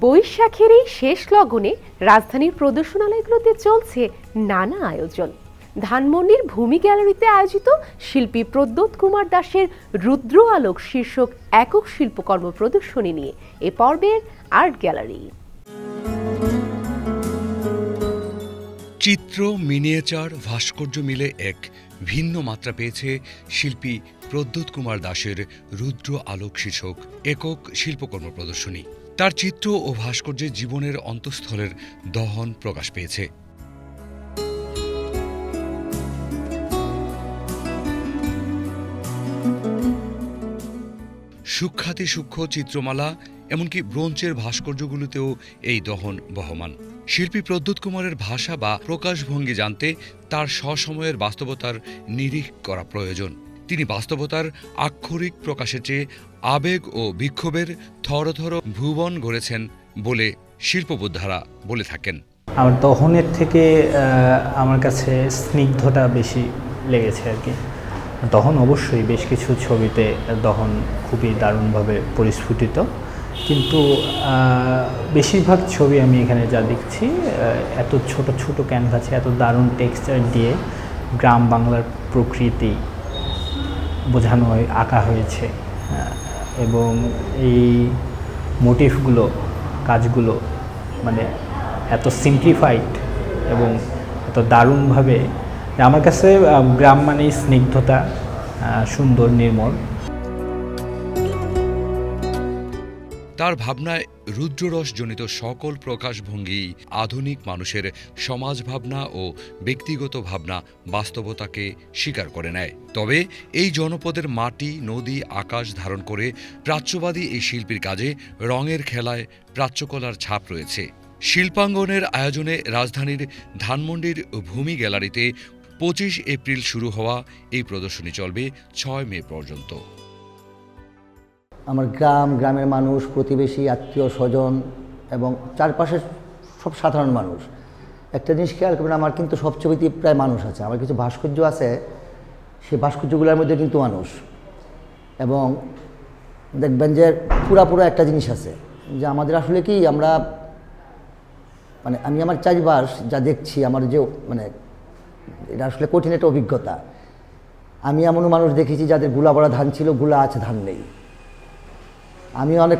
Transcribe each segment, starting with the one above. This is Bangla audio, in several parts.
বৈশাখের এই শেষ লগনে রাজধানীর প্রদর্শনালয়গুলোতে চলছে নানা আয়োজন। ধানমন্ডির ভূমি গ্যালারিতে আয়োজিত শিল্পী প্রদ্যোৎ কুমার দাসের রুদ্র আলোক শীর্ষক একক শিল্পকর্ম প্রদর্শনী নিয়ে এ পর্বের আর্ট গ্যালারি। চিত্র, মিনিয়েচার, ভাস্কর্য মিলে এক ভিন্ন মাত্রা পেয়েছে শিল্পী প্রদ্যোৎ কুমার দাসের রুদ্র আলোক শীর্ষক একক শিল্পকর্ম প্রদর্শনী। তার চিত্র ও ভাস্কর্যে জীবনের অন্তঃস্থলের দহন প্রকাশ পেয়েছে। সূক্ষাতি সূক্ষ্ম চিত্রমালা, এমনকি ব্রোঞ্চের ভাস্কর্যগুলোতেও এই দহন বহমান। শিল্পী প্রদ্যুৎ কুমারের ভাষা বা প্রকাশভঙ্গি জানতে তার সসময়ের বাস্তবতার নিরিখ করা প্রয়োজন। তিনি বাস্তবতার আক্ষরিক প্রকাশের চেয়ে আবেগ ও বিক্ষোভের থরথর ভুবন গড়েছেন বলে শিল্পবোদ্ধারা বলে থাকেন। আমার দহনের থেকে আমার কাছে স্নিগ্ধটা বেশি লেগেছে আর কি। দহন অবশ্যই বেশ কিছু ছবিতে দহন খুবই দারুণভাবে পরিস্ফুটিত। কিন্তু বেশিরভাগ ছবি আমি এখানে যা দেখছি এত ছোট ছোট ক্যানভাসে এত দারুণ টেক্সচার দিয়ে গ্রাম বাংলার প্রকৃতি বোঝানো হয়, আঁকা হয়েছে। এবং এই মোটিভগুলো কাজগুলো মানে এত সিম্পলিফাইড এবং এত দারুণভাবে আমার কাছে গ্রাম মানেই স্নিগ্ধতা সুন্দর, নির্মল। তার ভাবনায় রুদ্ররসজনিত সকল প্রকাশভঙ্গি আধুনিক মানুষের সমাজ ভাবনা ও ব্যক্তিগত ভাবনা বাস্তবতাকে স্বীকার করে নেয়। তবে এই জনপদের মাটি, নদী, আকাশ ধারণ করে প্রাচ্যবাদী এই শিল্পীর কাজে রঙের খেলায় প্রাচ্যকলার ছাপ রয়েছে। শিল্পাঙ্গনের আয়োজনে রাজধানীর ধানমন্ডির ভূমি গ্যালারিতে পঁচিশ এপ্রিল শুরু হওয়া এই প্রদর্শনী চলবে ছয় মে পর্যন্ত। আমার গ্রাম, গ্রামের মানুষ, প্রতিবেশী, আত্মীয়, স্বজন এবং চারপাশের সব সাধারণ মানুষ। একটা জিনিস খেয়াল করবেন, আমার কিন্তু সব ছবিতেই প্রায় মানুষ আছে। আমার কিছু ভাস্কর্য আছে, সেই ভাস্কর্যগুলোর মধ্যে কিন্তু মানুষ। এবং দেখবেন যে পুরাপুরো একটা জিনিস আছে যে আমাদের আসলে কি, আমরা মানে আমি আমার চারিপাশ যা দেখছি, আমার যে মানে এটা আসলে কঠিন একটা অভিজ্ঞতা। আমি এমনও মানুষ দেখেছি যাদেরগুলা বড়া ধান ছিল, গুলা আছে, ধান নেই। আমি অনেক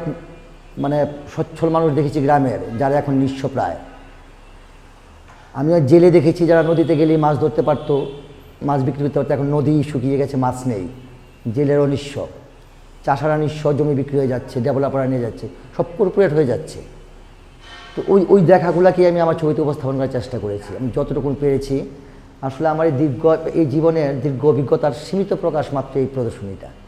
মানে সচ্ছল মানুষ দেখেছি গ্রামের, যারা এখন নিঃস্ব প্রায়। আমি আর জেলে দেখেছি যারা নদীতে গেলেই মাছ ধরতে পারতো, মাছ বিক্রি করতে পারতো, এখন নদী শুকিয়ে গেছে, মাছ নেই। জেলেরও নিঃস্ব। চাষারা নিঃস্ব, জমি বিক্রি হয়ে যাচ্ছে, ডেভেলপাররা নিয়ে যাচ্ছে, সব কর্পোরেট হয়ে যাচ্ছে। তো ওই ওই দেখাগুলোকে আমি আমার ছবিতে উপস্থাপন করার চেষ্টা করেছি। আমি যতটুকু পেরেছি, আসলে আমার এই দীর্ঘ, এই জীবনের দীর্ঘ অভিজ্ঞতার সীমিত প্রকাশ মাত্র এই প্রদর্শনীটা।